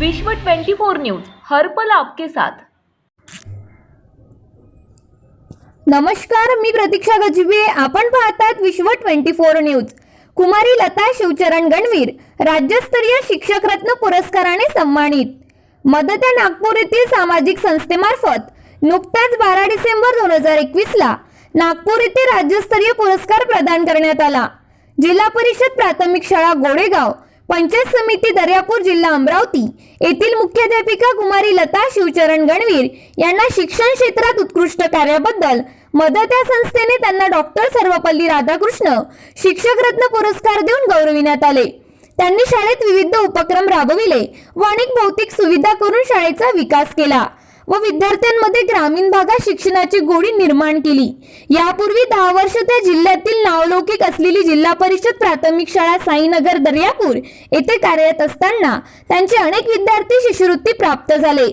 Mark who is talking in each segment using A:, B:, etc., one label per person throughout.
A: विश्व 24 न्यूज हर पल आपके साथ.
B: नमस्कार मी प्रतीक्षा गजबे आपण पाहतात विश्व ट्वेंटी फोर न्यूज. कुमारी लता शिवचरण गणवीर राज्यस्तरीय शिक्षक रत्न पुरस्काराने सन्मानित. मदत्या नागपूर येथील सामाजिक संस्थेमार्फत नुकताच बारा डिसेंबर दोन हजार एकवीस ला नागपूर येथे राज्यस्तरीय पुरस्कार प्रदान करण्यात आला. जिल्हा परिषद प्राथमिक शाळा गोडेगाव पंचायत समिती दर्यापूर जिल्हा अमरावती येथील मुख्याध्यापिका कुमारी लता शिवचरण गणवीर यांना शिक्षण क्षेत्रात उत्कृष्ट कार्याबद्दल मदत या संस्थेने त्यांना डॉक्टर सर्वपल्ली राधाकृष्ण शिक्षक रत्न पुरस्कार देऊन गौरविण्यात आले. त्यांनी शाळेत विविध उपक्रम राबविले व अनेक भौतिक सुविधा करून शाळेचा विकास केला. व विद्यार्थ्यांमध्ये ग्रामीण भागात शिक्षणाची गोडी निर्माण केली. यापूर्वी दहा वर्ष त्या जिल्ह्यातील नावलौकिक असलेली जिल्हा परिषद प्राथमिक शाळा साईनगर दर्यापूर येथे कार्यरत असताना त्यांचे अनेक विद्यार्थी शिष्यवृत्ती प्राप्त झाले.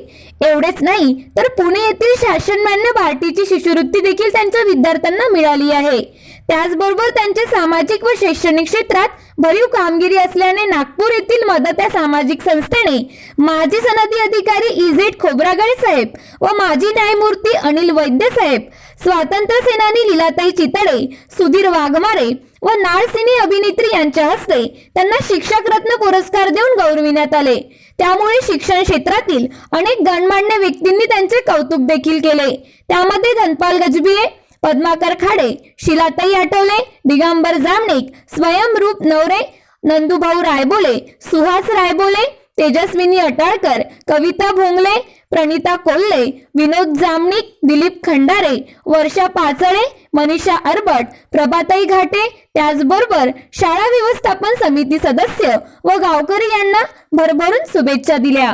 B: एवढेच नाही तर पुणे येथील शासनमान्य भारतीची शिष्यवृत्ती देखील त्यांच्या विद्यार्थ्यांना मिळाली आहे. त्याचबरोबर त्यांचे सामाजिक व शैक्षणिक क्षेत्रात भरीव कामगिरी असल्याने नागपूर येथील मदत या सामाजिक संस्थेने माजी सनदी अधिकारी इझेड खोब्रागडे साहेब व माजी न्यायमूर्ती अनिल वैद्य साहेब स्वातंत्र्य सेनानी लीलाताई चितळे सुधीर वाघमारे व नाळसिनी अभिनेत्री यांच्या हस्ते त्यांना शिक्षक रत्न पुरस्कार देऊन गौरविण्यात आले. त्यामुळे शिक्षण क्षेत्रातील अनेक गणमान्य व्यक्तींनी त्यांचे कौतुक देखील केले. त्यामध्ये धनपाल गजबिये पद्माकर खाडे शिलाताई आठवले दिगंबर जामनिक स्वयंरूप नवरे नंदुभाऊ रायबोले सुहास रायबोले तेजस्विनी अटाळकर कविता भोंगले प्रणिता कोल्हे विनोद जामनिक दिलीप खंडारे वर्षा पाचळे मनीषा अरबट प्रभाताई घाटे त्याचबरोबर शाळा व्यवस्थापन समिती सदस्य व गावकरी यांना भरभरून शुभेच्छा दिल्या.